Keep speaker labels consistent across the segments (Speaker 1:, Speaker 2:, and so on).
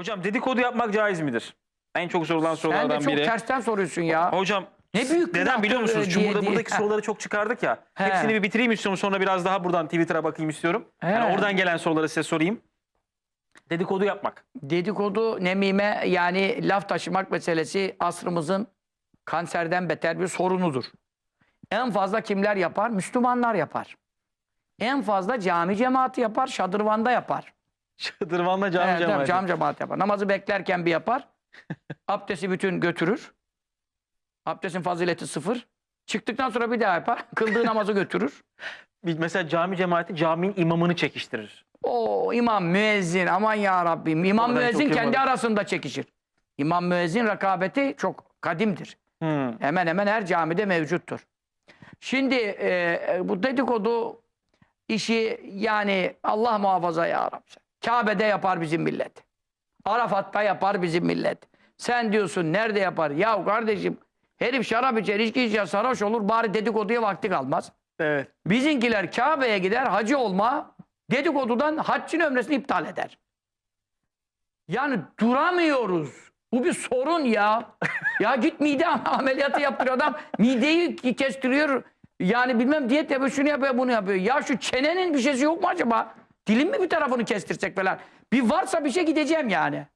Speaker 1: Hocam dedikodu yapmak caiz midir? En çok sorulan
Speaker 2: Sen
Speaker 1: sorulardan
Speaker 2: de çok
Speaker 1: biri.
Speaker 2: tersten soruyorsun ya.
Speaker 1: Hocam
Speaker 2: Ne büyük
Speaker 1: neden biliyor musunuz?
Speaker 2: diye-
Speaker 1: Çünkü burada,
Speaker 2: diye.
Speaker 1: buradaki soruları çok çıkardık ya.
Speaker 2: He.
Speaker 1: Hepsini bir bitireyim istiyorum sonra biraz daha buradan Twitter'a bakayım istiyorum. Yani
Speaker 2: He.
Speaker 1: oradan gelen soruları size sorayım. Dedikodu yapmak.
Speaker 2: Dedikodu, nemime yani laf taşımak meselesi asrımızın kanserden beter bir sorunudur. En fazla kimler yapar? Müslümanlar yapar. En fazla cami cemaati yapar, şadırvanda yapar.
Speaker 1: Şadırvanla cami
Speaker 2: Evet, tabii,
Speaker 1: cemaati.
Speaker 2: cami cemaati yapar. Namazı beklerken bir yapar. Abdesti bütün götürür. Abdestin fazileti sıfır. Çıktıktan sonra bir daha yapar. Kıldığı namazı götürür.
Speaker 1: Mesela cami cemaati caminin imamını çekiştirir.
Speaker 2: O imam müezzin aman ya Rabbim. İmam
Speaker 1: Oradan
Speaker 2: müezzin kendi
Speaker 1: yapar.
Speaker 2: arasında çekişir. İmam müezzin rekabeti çok kadimdir.
Speaker 1: Hmm.
Speaker 2: Hemen hemen her camide mevcuttur. Şimdi e, bu dedikodu işi yani Allah muhafaza ya Rabbi. Kabe'de yapar bizim millet. Arafat'ta yapar bizim millet. Sen diyorsun nerede yapar? Ya kardeşim herif şarap içer, içki içer, sarhoş olur bari dedikoduya vakti kalmaz.
Speaker 1: Evet.
Speaker 2: Bizinkiler Kabe'ye gider hacı olma dedikodudan haccın ömresini iptal eder. Yani duramıyoruz. Bu bir sorun ya. ya git mide ameliyatı yaptırıyor adam. Mideyi kestiriyor. Yani bilmem diyet yapıyor, şunu yapıyor, bunu yapıyor. Ya şu çenenin bir şeysi yok mu acaba? Dilin mi bir tarafını kestirsek falan? Bir varsa bir şey gideceğim yani.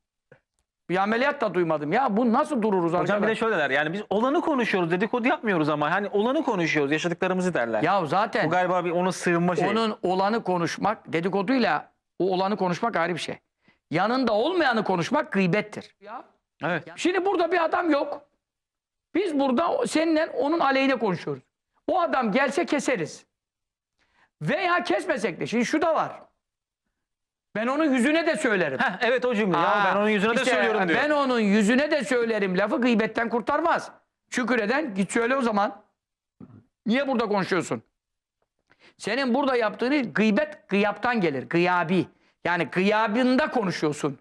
Speaker 2: Bir ameliyat da duymadım. Ya bu nasıl dururuz
Speaker 1: Hocam bir de şöyle der. Yani biz olanı konuşuyoruz. Dedikodu yapmıyoruz ama hani olanı konuşuyoruz. Yaşadıklarımızı derler.
Speaker 2: Ya zaten
Speaker 1: Bu galiba bir onu sığınma şeyi.
Speaker 2: Onun olanı konuşmak, dedikoduyla o olanı konuşmak ayrı bir şey. Yanında olmayanı konuşmak gıybettir. Ya.
Speaker 1: Evet.
Speaker 2: Şimdi burada bir adam yok. Biz burada seninle onun aleyhine konuşuyoruz. O adam gelse keseriz. Veya kesmesek de. Şimdi şu da var. Ben onun yüzüne de söylerim.
Speaker 1: Heh, evet o cümle. ya
Speaker 2: Aa,
Speaker 1: ben onun yüzüne de
Speaker 2: işte
Speaker 1: söylüyorum diyor.
Speaker 2: Ben onun yüzüne de söylerim. Lafı gıybetten kurtarmaz. Şükür eden git söyle o zaman. Niye burada konuşuyorsun? Senin burada yaptığını gıybet gıyaptan gelir. Gıyabi. Yani gıyabında konuşuyorsun.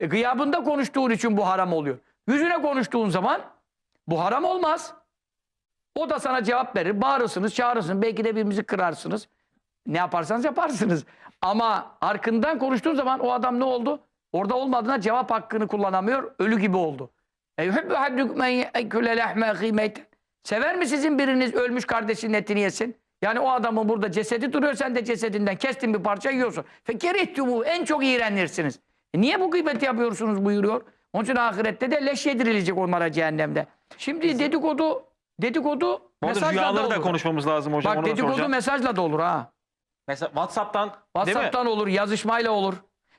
Speaker 2: E, gıyabında konuştuğun için bu haram oluyor. Yüzüne konuştuğun zaman bu haram olmaz. O da sana cevap verir. Bağırırsınız, çağırırsınız. Belki de birbirinizi kırarsınız. Ne yaparsanız yaparsınız. Ama arkından konuştuğun zaman o adam ne oldu? Orada olmadığına cevap hakkını kullanamıyor. Ölü gibi oldu. E. Sever mi sizin biriniz ölmüş kardeşinin etini yesin? Yani o adamın burada cesedi duruyor sen de cesedinden kestin bir parça yiyorsun. Fekerihtumu en çok iğrenirsiniz. E niye bu gıybeti yapıyorsunuz buyuruyor. Onun için ahirette de leş yedirilecek onlara cehennemde. Şimdi dedikodu dedikodu
Speaker 1: arada
Speaker 2: mesajla da
Speaker 1: rüyaları da
Speaker 2: olur.
Speaker 1: konuşmamız lazım hocam.
Speaker 2: Bak dedikodu mesajla da olur ha.
Speaker 1: Mesela WhatsApp'tan?
Speaker 2: WhatsApp'tan olur, yazışmayla olur.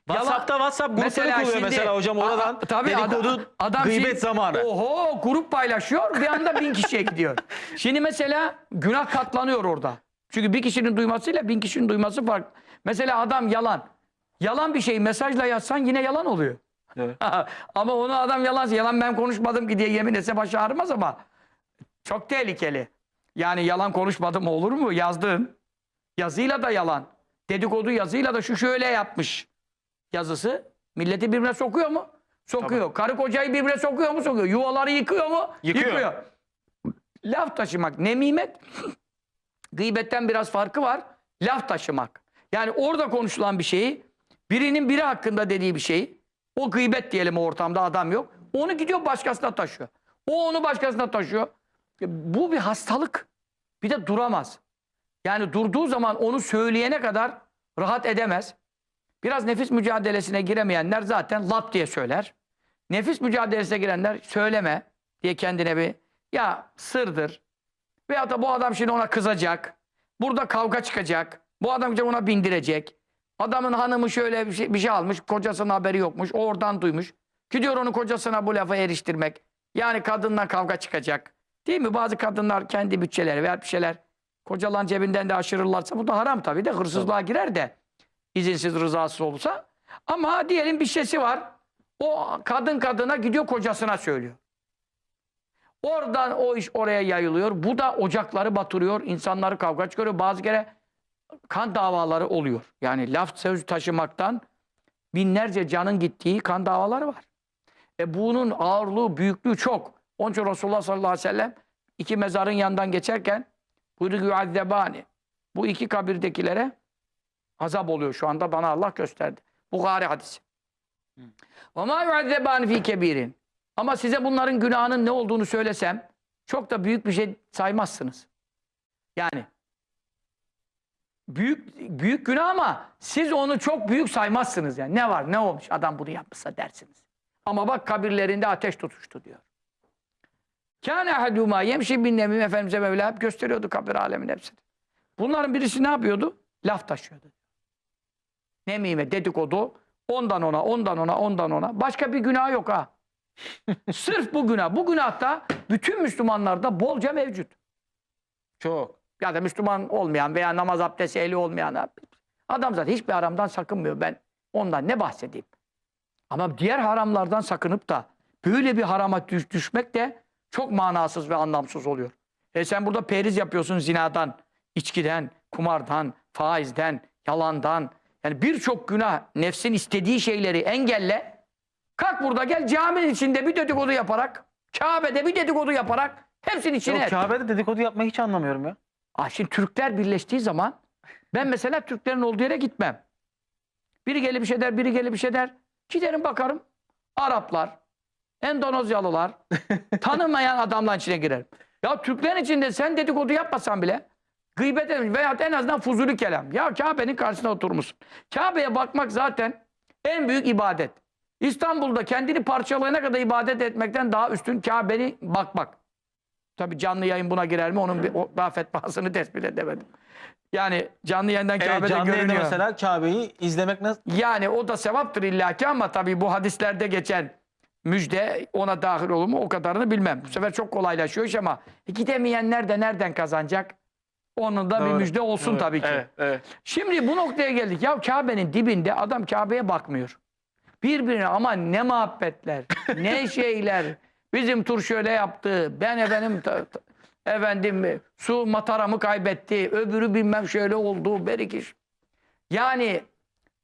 Speaker 1: WhatsApp'ta WhatsApp grupları kuruyor mesela hocam oradan
Speaker 2: Aa, tabii
Speaker 1: dedikodu
Speaker 2: adam, adam
Speaker 1: gıybet
Speaker 2: şimdi-
Speaker 1: zamanı.
Speaker 2: Oho grup paylaşıyor bir anda bin kişiye gidiyor. Şimdi mesela günah katlanıyor orada. Çünkü bir kişinin duymasıyla bin kişinin duyması farklı. Mesela adam yalan. Yalan bir şeyi mesajla yazsan yine yalan oluyor.
Speaker 1: Evet.
Speaker 2: ama onu adam yalan, yalan ben konuşmadım ki diye yemin etse başı ağrımaz ama çok tehlikeli. Yani yalan konuşmadım olur mu? Yazdın. Yazıyla da yalan. Dedikodu yazıyla da şu şöyle yapmış yazısı milleti birbirine sokuyor mu? Sokuyor. Karı kocayı birbirine sokuyor mu? Sokuyor. Yuvaları yıkıyor mu?
Speaker 1: Yıkıyor.
Speaker 2: Laf taşımak, nemimet gıybetten biraz farkı var. Laf taşımak. Yani orada konuşulan bir şeyi birinin biri hakkında dediği bir şeyi o gıybet diyelim o ortamda adam yok. Onu gidiyor başkasına taşıyor. O onu başkasına taşıyor. Bu bir hastalık. Bir de duramaz. Yani durduğu zaman onu söyleyene kadar rahat edemez. Biraz nefis mücadelesine giremeyenler zaten lap diye söyler. Nefis mücadelesine girenler söyleme diye kendine bir ya sırdır. Veyahut da bu adam şimdi ona kızacak. Burada kavga çıkacak. Bu adam ona bindirecek. Adamın hanımı şöyle bir şey, bir şey almış. Kocasının haberi yokmuş. O oradan duymuş. Gidiyor onu kocasına bu lafa eriştirmek. Yani kadınla kavga çıkacak. Değil mi? Bazı kadınlar kendi bütçeleri veya bir şeyler kocalan cebinden de aşırırlarsa bu da haram tabii de hırsızlığa girer de izinsiz rızasız olursa. Ama diyelim bir şeysi var. O kadın kadına gidiyor kocasına söylüyor. Oradan o iş oraya yayılıyor. Bu da ocakları batırıyor. insanları kavga çıkarıyor. Bazı kere kan davaları oluyor. Yani laf söz taşımaktan binlerce canın gittiği kan davaları var. E bunun ağırlığı, büyüklüğü çok. Onun için Resulullah sallallahu aleyhi ve sellem iki mezarın yanından geçerken buyuruyor yuazzebani. Bu iki kabirdekilere azap oluyor şu anda bana Allah gösterdi. Bukhari hadisi. Ve ma yu'azzebani fi kebirin. Ama size bunların günahının ne olduğunu söylesem çok da büyük bir şey saymazsınız. Yani büyük büyük günah ama siz onu çok büyük saymazsınız yani. Ne var ne olmuş adam bunu yapmışsa dersiniz. Ama bak kabirlerinde ateş tutuştu diyor. Kâne ahadûmâ yemşi bin nemim Efendimiz'e Mevla hep gösteriyordu kabir alemin hepsini. Bunların birisi ne yapıyordu? Laf taşıyordu. Nemime, dedikodu. Ondan ona, ondan ona, ondan ona. Başka bir günah yok ha. Sırf bu günah. Bu günahta bütün Müslümanlarda bolca mevcut.
Speaker 1: Çok.
Speaker 2: Ya da Müslüman olmayan veya namaz abdesti ehli olmayan adam zaten hiçbir haramdan sakınmıyor. Ben ondan ne bahsedeyim? Ama diğer haramlardan sakınıp da böyle bir harama düş- düşmek de çok manasız ve anlamsız oluyor. E sen burada periz yapıyorsun zinadan, içkiden, kumardan, faizden, yalandan. Yani birçok günah, nefsin istediği şeyleri engelle. Kalk burada gel caminin içinde bir dedikodu yaparak, Kabe'de bir dedikodu yaparak hepsinin içine
Speaker 1: Yok,
Speaker 2: et.
Speaker 1: Kabe'de dedikodu yapmayı hiç anlamıyorum ya.
Speaker 2: Ah şimdi Türkler birleştiği zaman ben mesela Türklerin olduğu yere gitmem. Biri gelip bir şey der, biri gelip bir şey der. Giderim bakarım. Araplar, Endonezyalılar, tanımayan adamların içine girerim. Ya Türklerin içinde sen dedikodu yapmasan bile gıybet etmiş veya en azından fuzuli kelam. Ya Kabe'nin karşısına oturmuşsun. Kabe'ye bakmak zaten en büyük ibadet. İstanbul'da kendini parçalayana kadar ibadet etmekten daha üstün Kabe'ni bakmak. Tabii canlı yayın buna girer mi? Onun bir o, daha fetvasını tespit edemedim. Yani canlı yayından
Speaker 1: Evet,
Speaker 2: Kabe'de
Speaker 1: canlı yayında
Speaker 2: görünüyor.
Speaker 1: mesela Kabe'yi izlemek nasıl?
Speaker 2: Yani o da sevaptır illaki ama tabii bu hadislerde geçen müjde ona dahil olur mu o kadarını bilmem. Bu sefer çok kolaylaşıyor iş ama gidemeyenler de nereden kazanacak? Onun da bir
Speaker 1: Doğru,
Speaker 2: müjde olsun
Speaker 1: doğru.
Speaker 2: tabii ki.
Speaker 1: Evet, evet.
Speaker 2: Şimdi bu noktaya geldik. Ya Kabe'nin dibinde adam Kabe'ye bakmıyor. Birbirine ama ne muhabbetler, ne şeyler. Bizim tur şöyle yaptı. Ben efendim efendim su mataramı kaybetti. Öbürü bilmem şöyle oldu. Berikiş. Yani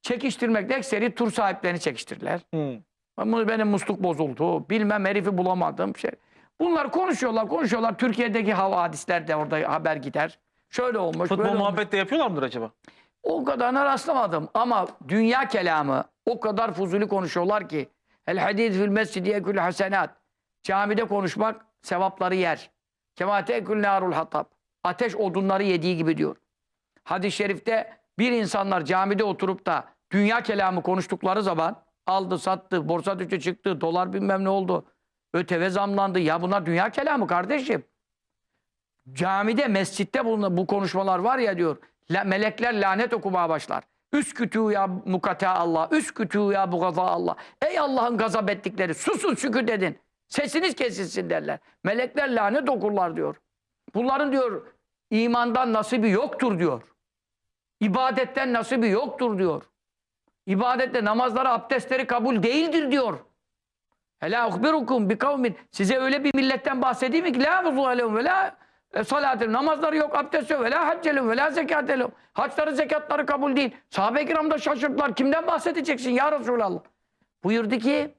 Speaker 2: çekiştirmekte ekseri tur sahiplerini çekiştirdiler.
Speaker 1: Hı.
Speaker 2: Benim musluk bozuldu. Bilmem herifi bulamadım. Şey. Bunlar konuşuyorlar, konuşuyorlar. Türkiye'deki havadisler de orada haber gider. Şöyle olmuş,
Speaker 1: Futbol
Speaker 2: böyle olmuş.
Speaker 1: muhabbet de yapıyorlar mıdır acaba?
Speaker 2: O kadarına rastlamadım ama dünya kelamı o kadar fuzuli konuşuyorlar ki el hadis fil mescidi ekül hasenat camide konuşmak sevapları yer. Kemate ekül narul hatab ateş odunları yediği gibi diyor. Hadis-i şerifte bir insanlar camide oturup da dünya kelamı konuştukları zaman aldı sattı borsa düştü çıktı dolar bilmem ne oldu öteve zamlandı ya bunlar dünya kelamı kardeşim. Camide, mescitte bulunan bu konuşmalar var ya diyor. melekler lanet okumaya başlar. Üskütü ya mukata Allah, üskütü ya bugaza Allah. Ey Allah'ın gazap ettikleri, susun sükut edin. Sesiniz kesilsin derler. Melekler lanet okurlar diyor. Bunların diyor imandan nasibi yoktur diyor. İbadetten nasibi yoktur diyor. İbadette namazları, abdestleri kabul değildir diyor. Hela uhbirukum bi kavmin. Size öyle bir milletten bahsedeyim mi ki la vuzu aleyhum ve la e, salatın namazları yok, abdest yok, ve la haccelum ve la zekatelum. Haçları, zekatları kabul değil. Sahabe-i kiram da şaşırdılar. Kimden bahsedeceksin ya Resulallah? Buyurdu ki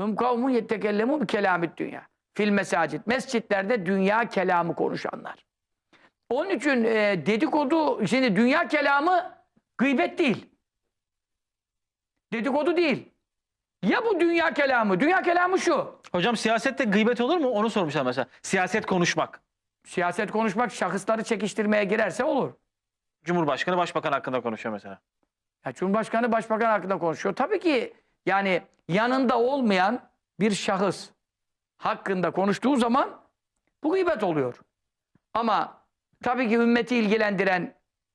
Speaker 2: Hüm kavmun yettekellemu bi kelamit dünya. Fil mesacit. Mescitlerde dünya kelamı konuşanlar. Onun için e, dedikodu, şimdi dünya kelamı gıybet değil. Dedikodu değil. Ya bu dünya kelamı? Dünya kelamı şu.
Speaker 1: Hocam siyasette gıybet olur mu? Onu sormuşlar mesela. Siyaset konuşmak.
Speaker 2: Siyaset konuşmak şahısları çekiştirmeye girerse olur.
Speaker 1: Cumhurbaşkanı başbakan hakkında konuşuyor mesela.
Speaker 2: Ya Cumhurbaşkanı başbakan hakkında konuşuyor. Tabii ki yani yanında olmayan bir şahıs hakkında konuştuğu zaman bu gıybet oluyor. Ama tabii ki ümmeti ilgilendiren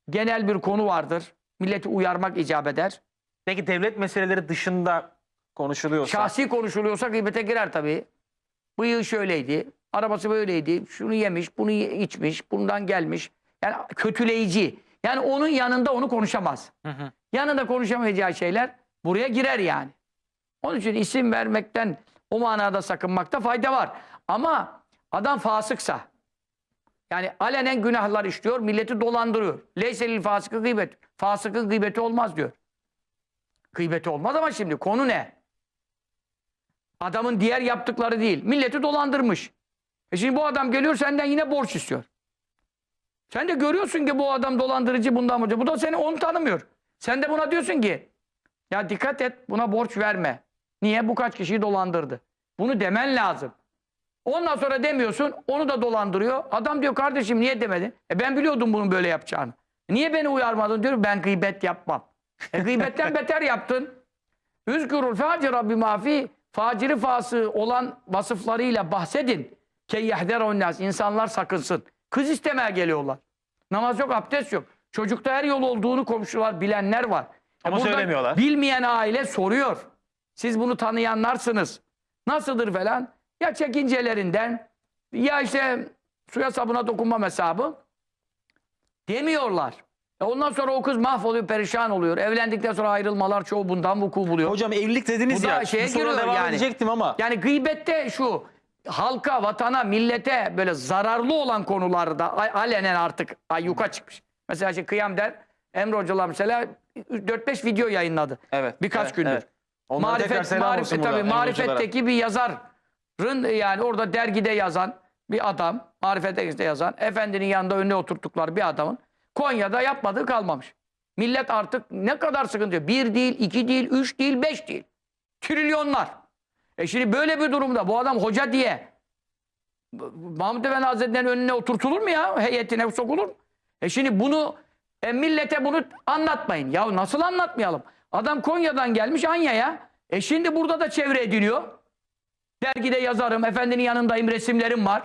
Speaker 2: genel bir konu vardır. Milleti uyarmak icap eder.
Speaker 1: Peki devlet meseleleri dışında konuşuluyorsa.
Speaker 2: Şahsi konuşuluyorsa gıybete girer tabii. Bıyığı şöyleydi, arabası böyleydi, şunu yemiş, bunu ye- içmiş, bundan gelmiş. Yani kötüleyici. Yani onun yanında onu konuşamaz.
Speaker 1: Hı hı.
Speaker 2: Yanında konuşamayacağı şeyler buraya girer yani. Onun için isim vermekten o manada sakınmakta fayda var. Ama adam fasıksa, yani alenen günahlar işliyor, milleti dolandırıyor. Leyselil fasıkı gıybet. Fasıkın gıybeti olmaz diyor. Gıybeti olmaz ama şimdi konu ne? Adamın diğer yaptıkları değil. Milleti dolandırmış. E şimdi bu adam geliyor senden yine borç istiyor. Sen de görüyorsun ki bu adam dolandırıcı bundan mı? Bu da seni onu tanımıyor. Sen de buna diyorsun ki Ya dikkat et buna borç verme. Niye? Bu kaç kişiyi dolandırdı. Bunu demen lazım. Ondan sonra demiyorsun onu da dolandırıyor. Adam diyor kardeşim niye demedin? E ben biliyordum bunun böyle yapacağını. Niye beni uyarmadın diyor ben gıybet yapmam. E gıybetten beter yaptın. Üzgürül facira bimafi faciri fası olan vasıflarıyla bahsedin. Keyyehderun nas. İnsanlar sakınsın. Kız istemeye geliyorlar. Namaz yok, abdest yok. Çocukta her yol olduğunu komşular bilenler var. E
Speaker 1: Ama
Speaker 2: burada
Speaker 1: söylemiyorlar.
Speaker 2: Bilmeyen aile soruyor. Siz bunu tanıyanlarsınız. Nasıldır falan? Ya çekincelerinden ya işte suya sabuna dokunmam hesabı demiyorlar. E ondan sonra o kız mahvoluyor, perişan oluyor. Evlendikten sonra ayrılmalar çoğu bundan vuku buluyor.
Speaker 1: Hocam evlilik dediniz
Speaker 2: Bu da
Speaker 1: ya.
Speaker 2: şeye
Speaker 1: Bu
Speaker 2: giriyor
Speaker 1: devam
Speaker 2: yani.
Speaker 1: edecektim ama.
Speaker 2: Yani gıybette şu halka, vatana, millete böyle zararlı olan konularda alenen artık ayyuka çıkmış. Mesela işte kıyam der Emre hocalar mesela 4-5 video yayınladı.
Speaker 1: Evet.
Speaker 2: Birkaç
Speaker 1: evet,
Speaker 2: gündür.
Speaker 1: evet. Tekrar
Speaker 2: Marifet, marifet tabii marifetteki bir yazarın yani orada dergide yazan bir adam, marifette yazan, efendinin yanında önüne oturttukları bir adamın Konya'da yapmadığı kalmamış. Millet artık ne kadar sıkıntı. Bir değil, iki değil, üç değil, beş değil. Trilyonlar. E şimdi böyle bir durumda bu adam hoca diye Mahmut Efendi Hazretleri'nin önüne oturtulur mu ya? Heyetine sokulur mu? E şimdi bunu e, millete bunu anlatmayın. Ya nasıl anlatmayalım? Adam Konya'dan gelmiş Anya'ya. E şimdi burada da çevre ediliyor. Dergide yazarım, efendinin yanındayım, resimlerim var.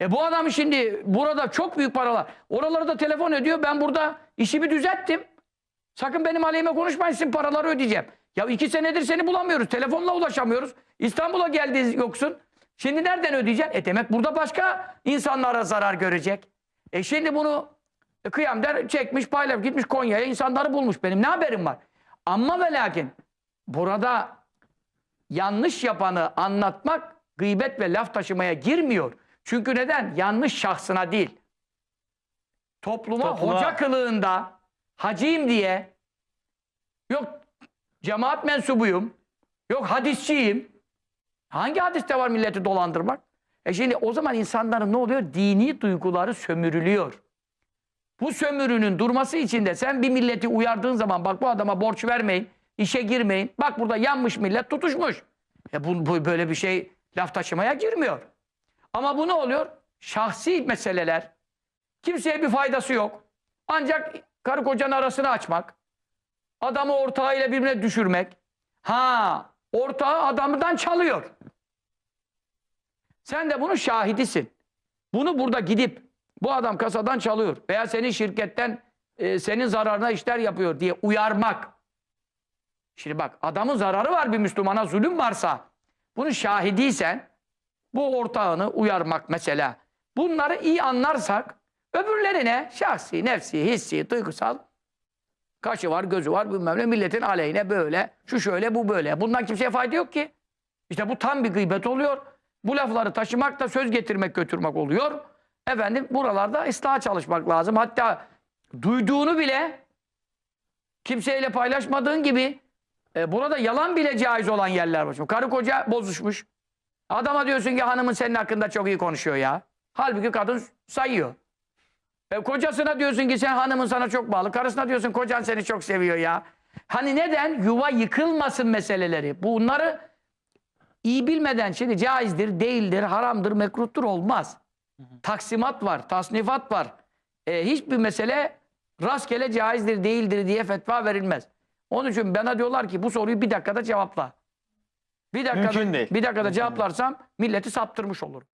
Speaker 2: E bu adam şimdi burada çok büyük paralar. Oraları da telefon ediyor. Ben burada işimi düzelttim. Sakın benim aleyhime konuşmayın sizin paraları ödeyeceğim. Ya iki senedir seni bulamıyoruz. Telefonla ulaşamıyoruz. İstanbul'a geldi yoksun. Şimdi nereden ödeyeceksin? E demek burada başka insanlara zarar görecek. E şimdi bunu e, kıyam der çekmiş paylaş gitmiş Konya'ya insanları bulmuş. Benim ne haberim var? Ama ve lakin burada yanlış yapanı anlatmak gıybet ve laf taşımaya girmiyor. Çünkü neden? Yanlış şahsına değil. Topluma,
Speaker 1: Topluma.
Speaker 2: hoca kılığında hacıyım diye yok cemaat mensubuyum yok hadisçiyim. Hangi hadiste var milleti dolandırmak? E şimdi o zaman insanların ne oluyor? Dini duyguları sömürülüyor. Bu sömürünün durması için de sen bir milleti uyardığın zaman bak bu adama borç vermeyin, işe girmeyin. Bak burada yanmış millet tutuşmuş. E bu, bu böyle bir şey laf taşımaya girmiyor. Ama bu ne oluyor? Şahsi meseleler. Kimseye bir faydası yok. Ancak karı kocanın arasını açmak. Adamı ortağıyla birbirine düşürmek. Ha, ortağı adamdan çalıyor. Sen de bunun şahidisin. Bunu burada gidip bu adam kasadan çalıyor veya senin şirketten e, senin zararına işler yapıyor diye uyarmak. Şimdi bak adamın zararı var bir Müslümana zulüm varsa bunun şahidiysen bu ortağını uyarmak mesela. Bunları iyi anlarsak öbürlerine şahsi, nefsi, hissi, duygusal kaşı var, gözü var bilmem ne milletin aleyhine böyle, şu şöyle, bu böyle. Bundan kimseye fayda yok ki. İşte bu tam bir gıybet oluyor. Bu lafları taşımak da söz getirmek götürmek oluyor. Efendim buralarda ıslaha çalışmak lazım. Hatta duyduğunu bile kimseyle paylaşmadığın gibi e, burada yalan bile caiz olan yerler var. Şimdi karı koca bozuşmuş. Adama diyorsun ki hanımın senin hakkında çok iyi konuşuyor ya. Halbuki kadın sayıyor. E, kocasına diyorsun ki sen hanımın sana çok bağlı. Karısına diyorsun kocan seni çok seviyor ya. Hani neden? Yuva yıkılmasın meseleleri. Bunları iyi bilmeden şimdi caizdir, değildir, haramdır, mekruhtur olmaz. Taksimat var, tasnifat var. E, hiçbir mesele rastgele caizdir, değildir diye fetva verilmez. Onun için bana diyorlar ki bu soruyu bir dakikada cevapla. Bir dakikada,
Speaker 1: Mümkün değil.
Speaker 2: bir dakikada cevaplarsam milleti saptırmış olurum.